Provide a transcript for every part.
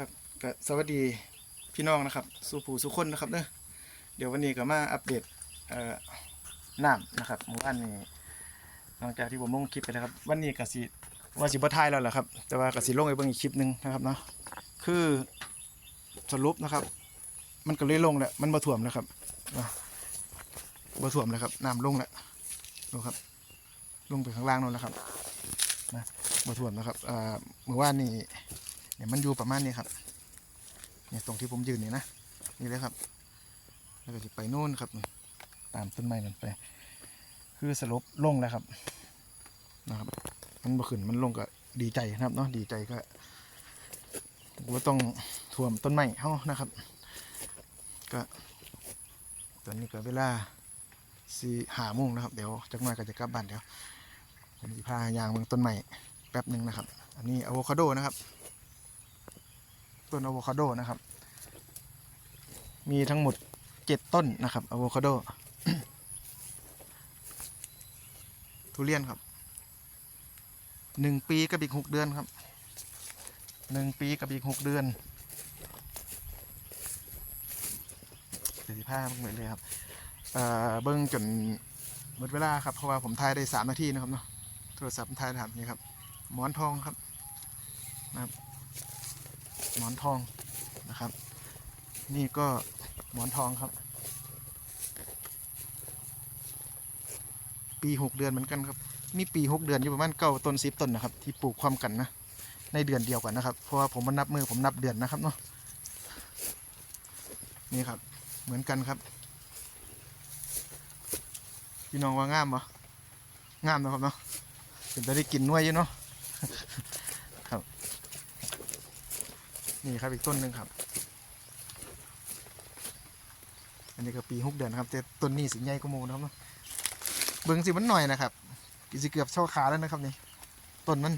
ครับก็สวัสดีพี่น้องนะครับสู่ผู้สู่คนนะครับเนอะเดี๋ยววันนี้ก็มาอัปเดตเอ่อน้ำนะครับเมื่อวานนี้หลังจากที่ผมลงคลิปไปแล้วครับ วันนี้ก็สิว่าสิบ่ทายแล้วแหละครับ แต่ว่าก็สิลงไปเบิ่งอีกคลิปหนึงนะครับเนาะคือสรุปนะครับ มันก็เลยลงแหละมันบ่ท่วมแล้วครับเนาะบ่ท่วมแล้วครับน้ำลงแล้วดูครับ ลงไปข้างล่างนั่นแหละครับนะบ่ท่วมนะครับเอ่อเมื่อวานนี้ เนี่ยมันอยู่ประมาณนี้ครับ เนี่ยตรงที่ผมยืนนี่นะ นี่เลยครับ แล้วก็จะไปโน่นครับ ตามต้นไม้นั่นไป คือสรุปลงแล้วครับ นะครับ มันบ่ขึ้นมันลงก็ดีใจนะครับเนาะ ดีใจก็ว่าต้องท่วมต้นไม้เฮานะครับ ก็ตอนนี้ก็เวลาสี่หาโมงนะครับ เดี๋ยวจักหน่อยก็จะกลับบ้านเดี๋ยวผมจะพายางเมืองต้นไม้แป๊บหนึ่งนะครับ อันนี้อะโวคาโดนะครับ ต้นอะโวคาโดนะครับ มีทั้งหมดเจ็ดต้นนะครับอะโวคาโดทุเรียนครับหนึ่งปีกับอีกหกเดือนครับหนึ่งปีกับอีกหกเดือนเจ็ดสิบห้าเหมือนเลยครับเอ่อเบิ้งจนหมดเวลาครับเพราะว่าผมถ่ายได้สามนาทีนะครับเนาะโทรศัพท์ถ่ายทำนี่ครับหมอนทองครับนะครับ หมอนทองนะครับ นี่ก็หมอนทองครับ ปีหกเดือนเหมือนกันครับมีปีหกเดือนอยู่ประมาณเก้าต้นสิบต้นนะครับ ที่ปลูกความกันนะ ในเดือนเดียวกันนะครับ เพราะว่าผมมานับมือผมนับเดือนนะครับเนาะนี่ครับ เหมือนกันครับพี่น้องว่างามปะงามนะครับเนาะเป็นจะได้กินน้วยอยู่เนาะ ครับ นี่ครับอีกต้นหนึ่งครับ อันนี้ก็ปีหกเดือนนะครับแต่ต้นนี้สีใหญ่กว่าหมูนะครับเนาะเบิ่งสิมันหน่อยนะครับกิสิเกือบเช่าขาแล้วนะครับนี่ต้นมัน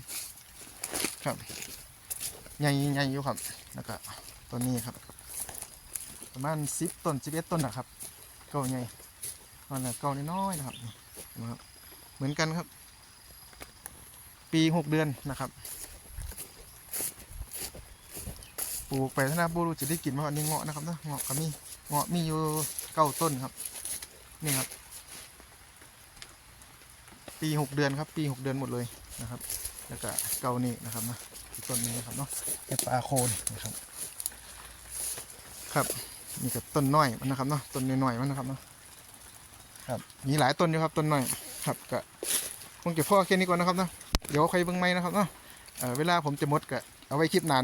ครับใหญ่ใหญ่อยู่ครับแล้วก็ต้นนี้ครับ ประมาณสิบต้นสิบเอ็ดต้นนะครับเก้าใหญ่นั่นแหละเก้าน้อยๆนะครับนะครับ เหมือนกันครับ ปีหกเดือนนะครับ ปลูกไปธนาบูรูจะได้กินมาอันนี้เงาะนะครับนะเงาะก็มีเงาะมีอยู่เก้าต้นครับ นี่ครับ ปีหกเดือนครับ ปีหกเดือนหมดเลยนะครับ แล้วก็เกานี่นะครับนะต้นนี้นะครับเนาะเห็ดปลาโคนนะครับ ครับนี่กับต้นน้อยมันนะครับเนาะต้นน้อยๆมันนะครับเนาะครับมีหลายต้นอยู่ครับต้นน้อยครับก็คงจะพ่อแค่นี้ก่อนนะครับเนาะเดี๋ยวใครเบิ่งไหมนะครับเนาะเอ่อเวลาผมจะหมดก็เอาไว้คลิปหน้า